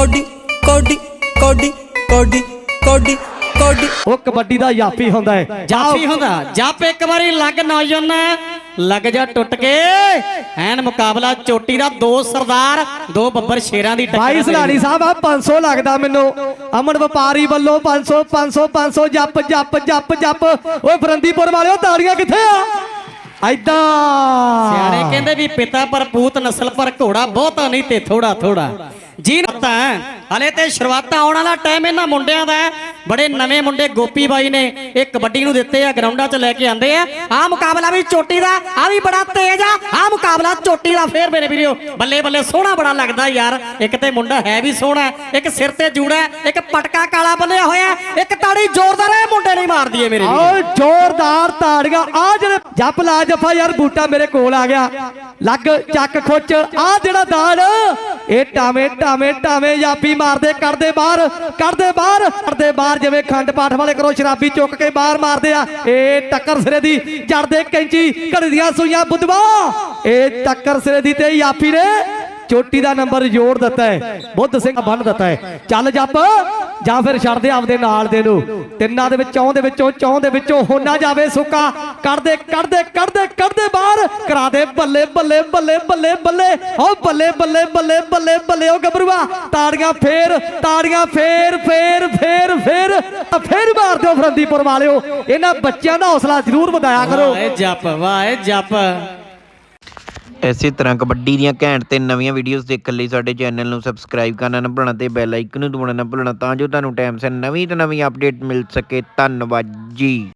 Cody ਕੋਡੀ ਕੋਡੀ ਕੋਡੀ ਕੋਡੀ ਕੋਡੀ। ਉਹ ਕਬੱਡੀ ਦਾ ਯਾਫੀ ਹੁੰਦਾ ਹੈ। ਜਾਫੀ ਹੁੰਦਾ। ਜੱਪ ਇੱਕ ਵਾਰੀ ਲੱਗ ਨੌਜਵਾਨ ਲੱਗ ਜਾ ਟੁੱਟ ਕੇ। ਐਨ ਮੁਕਾਬਲਾ ਚੋਟੀ ਦਾ ਦੋ ਸਰਦਾਰ ਦੋ ਬੱਬਰ ਸ਼ੇਰਾਂ ਦੀ ਭਾਈ ਟੱਕਰ ਸਲਾਣੀ ਸਾਹਿਬ ਆ 500 ਲੱਗਦਾ ਮੈਨੂੰ। ਅਮਨ ਵਪਾਰੀ ਵੱਲੋਂ 500 500 500 ਜੱਪ ਜੱਪ ਜੱਪ ਜੱਪ। ਓਏ ਫਰੰਦੀਪੁਰ ਵਾਲਿਓ ਤਾੜੀਆਂ ਕਿੱਥੇ ਆ? ਐਦਾਂ ਸਿਆਣੇ ਕਹਿੰਦੇ ਵੀ ਪਿਤਾ ਪਰ ਪੂਤ ਨਸਲ ਪਰ ਘੋੜਾ ਬਹੁਤਾ ਨਹੀਂ ਤੇ ਥੋੜਾ ਥੋੜਾ ਜੀ ਨਤਾ ਹਲੇ ਤੇ ਸ਼ੁਰੂਆਤਾਂ ਆਉਣ ਵਾਲਾ ਟਾਈਮ ਇਹਨਾਂ ਮੁੰਡਿਆਂ ਦਾ ਬੜੇ ਨਵੇਂ ਮੁੰਡੇ ਗੋਪੀ ਬਾਈ ਨੇ ਇਹ ਕਬੱਡੀ ਨੂੰ ਦਿੱਤੇ ਆ, ਗਰਾਊਂਡਾਂ 'ਚ ਲੈ ਕੇ ਆਂਦੇ ਆ। ਆ ਮੁਕਾਬਲਾ ਵੀ ਚੋਟੀ ਦਾ ਆ ਵੀ ਬੜਾ ਤੇਜ਼ ਆ। ਆ ਮੁਕਾਬਲਾ ਚੋਟੀ ਦਾ ਫੇਰ ਮੇਰੇ ਵੀਰੋ, ਬੱਲੇ ਬੱਲੇ ਸੋਹਣਾ ਬੜਾ ਲੱਗਦਾ ਯਾਰ। ਇੱਕ ਤੇ ਮੁੰਡਾ ਹੈ ਵੀ ਸੋਹਣਾ, ਇੱਕ ਸਿਰ ਤੇ ਜੂੜਾ, ਇੱਕ ਪਟਕਾ ਕਾਲਾ ਬੰਨਿਆ ਹੋਇਆ, ਇੱਕ ਤਾੜੀ ਜ਼ੋਰਦਾਰ, ਇਹ ਮੁੰਡੇ ਨਹੀਂ ਮਾਰਦੀ ਏ ਮੇਰੇ ਵੀਰੋ। ਜ਼ੋਰਦਾਰ ਤਾੜੀਆਂ ਆ ਜਿਹੜੇ ਜੱਪ ਲਾ ਜਫਾ ਯਾਰ, ਬੂਟਾ ਮੇਰੇ ਕੋਲ ਆ ਗਿਆ। ਲੱਗ ਚੱਕ ਖੁੱਚ ਆ ਜਿਹੜਾ ਦਾੜ ਇਹ ਟਾਵੇਂ ਟਾਵੇਂ ਟਾਵੇਂ ਯਾਪੀ ਮਾਰਦੇ ਕੱਢਦੇ ਬਾਹਰ ਕੱਢਦੇ ਬਾਹਰ ਕੱਢਦੇ ਬਾਹਰ, ਜਿਵੇਂ ਖੰਡ ਪਾਠ ਵਾਲੇ ਕਰੋ ਸ਼ਰਾਬੀ ਚੁੱਕ ਕੇ ਬਾਹਰ ਮਾਰਦੇ ਆ। ਇਹ ਟੱਕਰ ਸਿਰੇ ਦੀ ਜੜਦੇ ਕੈਂਚੀ ਘੜਦੀਆਂ ਸੂਈਆਂ ਬੁੱਧਵਾ। ਇਹ ਟੱਕਰ ਸਿਰੇ ਦੀ ਤੇ ਯਾਪੀ ਨੇ ਚੋਟੀ ਦਾ ਨੰਬਰ ਜੋੜ ਦਿੱਤਾ ਹੈ। ਬੁੱਧ ਸਿੰਘ ਬੰਨ ਦਿੱਤਾ ਹੈ। ਚੱਲ ਜੱਪ, ਜਾਂ ਫਿਰ ਛੱਡ ਦੇ ਆਪਦੇ ਨਾਲ ਦੇ ਨੂੰ। ਤਿੰਨਾਂ ਦੇ ਵਿੱਚ, ਚੌਂ ਦੇ ਵਿੱਚੋਂ, ਚੌਂ ਦੇ ਵਿੱਚੋਂ ਹੋ ਜਾਵੇ ਸੁੱਕਾ। ਕੱਢਦੇ ਕੱਢਦੇ ਕੱਢਦੇ ਕੱਢਦੇ ਬਾਹਰ। ਕਰਾ ਦੇ ਬੱਲੇ ਬੱਲੇ ਬੱਲੇ ਬੱਲੇ ਬੱਲੇ। ਓ ਬੱਲੇ ਬੱਲੇ ਬੱਲੇ ਬੱਲੇ ਬੱਲੇ। ਓ ਗੱਭਰੂਆ ਤਾੜੀਆਂ ਫੇਰ ਤਾੜੀਆਂ ਫੇਰ ਫੇਰ ਫੇਰ ਫੇਰ। ਫੇਰ ਮਾਰ ਦਿਓ ਫਰੰਦੀਪੁਰ ਵਾਲਿਓ। ਇਹਨਾਂ ਬੱਚਿਆਂ ਦਾ ਹੌਸਲਾ ਜ਼ਰੂਰ ਵਧਾਇਆ ਕਰੋ। ਵਾਹ ਏ ਜੱਪ ਵਾਹ ਏ ਜੱਪ। ਇਸੇ ਤਰ੍ਹਾਂ ਕਬੱਡੀ ਦੀਆਂ ਘੈਂਟ ਤੇ ਨਵੀਆਂ ਵੀਡੀਓਜ਼ ਦੇਖਣ ਲਈ ਸਾਡੇ ਚੈਨਲ ਨੂੰ ਸਬਸਕ੍ਰਾਈਬ ਕਰਨਾ ਨਾ ਭੁੱਲਣਾ ਤੇ ਬੈਲ ਆਈਕਨ ਨੂੰ ਦਬਾਉਣਾ ਨਾ ਭੁੱਲਣਾ ਤਾਂ ਜੋ ਤੁਹਾਨੂੰ ਟਾਈਮ ਸਿਰ ਨਵੀਂ ਤੋਂ ਨਵੀਂ ਅਪਡੇਟ ਮਿਲ ਸਕੇ। ਧੰਨਵਾਦ ਜੀ।